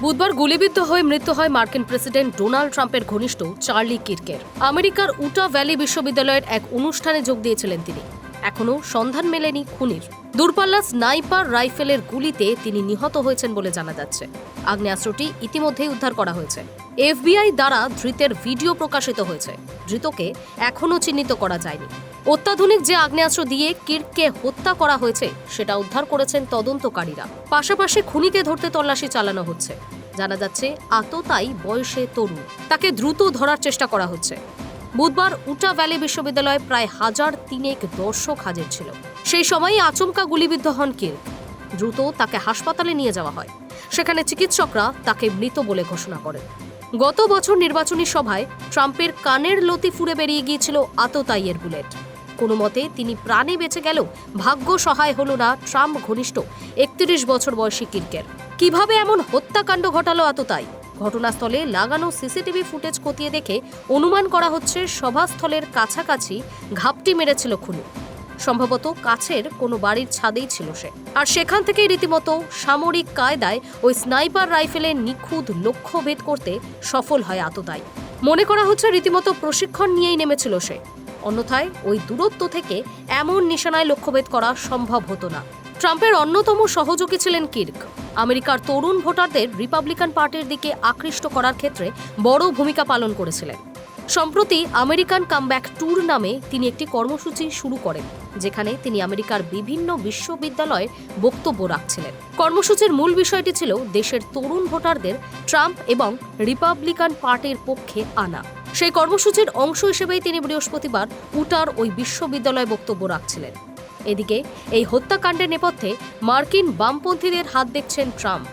বুধবার গুলিবিদ্ধ হয়ে মৃত্যু হয় মার্কিন প্রেসিডেন্ট ডোনাল্ড ট্রাম্পের ঘনিষ্ঠ চার্লি কির্কের আমেরিকার উটা ভ্যালি বিশ্ববিদ্যালয়ের এক অনুষ্ঠানে যোগ দিয়েছিলেন তিনি। এখনও সন্ধান মেলেনি খুনির। দূরপাল্লা স্নাইপার রাইফেলের গুলিতে তিনি নিহত হয়েছেন বলে জানা যাচ্ছে। আগ্নেয়াস্ত্রটি ইতিমধ্যেই উদ্ধার করা হয়েছে। এফবিআই দ্বারা ধৃতের ভিডিও প্রকাশিত হয়েছে। ধৃতকে এখনও চিহ্নিত করা যায়নি। অত্যাধুনিক যে আগ্নেয়াস্ত্র দিয়ে কির্ককে হত্যা করা হয়েছে, সেটা উদ্ধার করেছেন তদন্তকারীরা। পাশাপাশি খুনিকে ধরতে তল্লাশি চালানো হচ্ছে। জানা যাচ্ছে আততাই বয়সে তরুণ। তাকে দ্রুত ধরার চেষ্টা করা হচ্ছে। বুধবার উটা ভ্যালি বিশ্ববিদ্যালয়ে প্রায় হাজার তিনেক দর্শক হাজির ছিল। সেই সময়ই আচমকা গুলিবিদ্ধ হন কির্ক। দ্রুত তাকে হাসপাতালে নিয়ে যাওয়া হয়। সেখানে চিকিৎসকরা তাকে মৃত বলে ঘোষণা করেন। গত বছর নির্বাচনী সভায় ট্রাম্পের কানের লতি ফুঁড়ে বেরিয়ে গিয়েছিল আততাইয়ের বুলেট। কোনো মতে তিনি প্রাণে বেঁচে গেলেও ভাগ্য সহায় হল না ট্রাম্প ঘনিষ্ঠ একত্রিশ বছর বয়সী কির্কের। কীভাবে এমন হত্যাকাণ্ড ঘটালো আততাই ঘটনাস্থলে লাগানো সিসিটিভি ফুটেজ খতিয়ে দেখে অনুমান করা হচ্ছে সভাস্থলের কাছাকাছি ঘাপটি মেরেছিল খুনি। সম্ভবত কাছের কোনো বাড়ির ছাদেই ছিল সে। আর সেখান থেকেই রীতিমতো সামরিক কায়দায় ওই স্নাইপার রাইফেলের নিখুঁত লক্ষ্য ভেদ করতে সফল হয় আততাই মনে করা হচ্ছে রীতিমতো প্রশিক্ষণ নিয়েই নেমেছিল সে। অন্যথায় ওই দূরত্ব থেকে এমন নিশানায় লক্ষ্যভেদ করা সম্ভব হতো না। ট্রাম্পের অন্যতম সহযোগী ছিলেন কির্ক। আমেরিকার তরুণ ভোটারদের রিপাবলিকান পার্টির দিকে আকৃষ্ট করার ক্ষেত্রে বড় ভূমিকা পালন করেছিলেন। সম্প্রতি আমেরিকান কামব্যাক ট্যুর নামে তিনি একটি কর্মসূচি শুরু করেন, যেখানে তিনি আমেরিকার বিভিন্ন বিশ্ববিদ্যালয়ে বক্তব্য রাখছিলেন। কর্মসূচির মূল বিষয়টি ছিল দেশের তরুণ ভোটারদের ট্রাম্প এবং রিপাবলিকান পার্টির পক্ষে আনা। সেই কর্মসূচির অংশ হিসেবেই তিনি বৃহস্পতিবার উটার ওই বিশ্ববিদ্যালয়ে বক্তব্য রাখছিলেন। এদিকে এই হত্যাকাণ্ডের নেপথ্যে মার্কিন বামপন্থীদের হাত দেখছেন ট্রাম্প।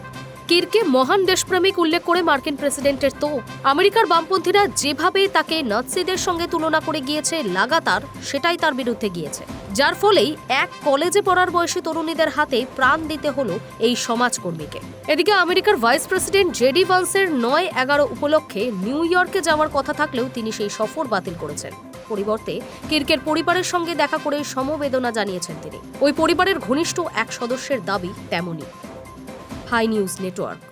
কিরকে মহান দেশপ্রেমিক উল্লেখ করে মার্কিন প্রেসিডেন্টের তো। আমেরিকার বামপন্থীরা যেভাবে তাকে নাৎসিদের সঙ্গে তুলনা করে গিয়েছে, লাগাতার সেটাই তার বিরুদ্ধে গিয়েছে। যার ফলেই এক কলেজে পড়ার বয়সী তরুণীদের হাতে প্রাণ দিতে হলো এই সমাজকর্মীকে। এদিকে আমেরিকার ভাইস প্রেসিডেন্ট জেডি ভান্সের নয় এগারো উপলক্ষে নিউ ইয়র্কে যাওয়ার কথা থাকলেও তিনি সেই সফর বাতিল করেছেন। পরিবর্তে কির্কের পরিবারের সঙ্গে দেখা করে সমবেদনা জানিয়েছেন তিনি। ওই পরিবারের ঘনিষ্ঠ এক সদস্যের দাবি তেমনই। High news network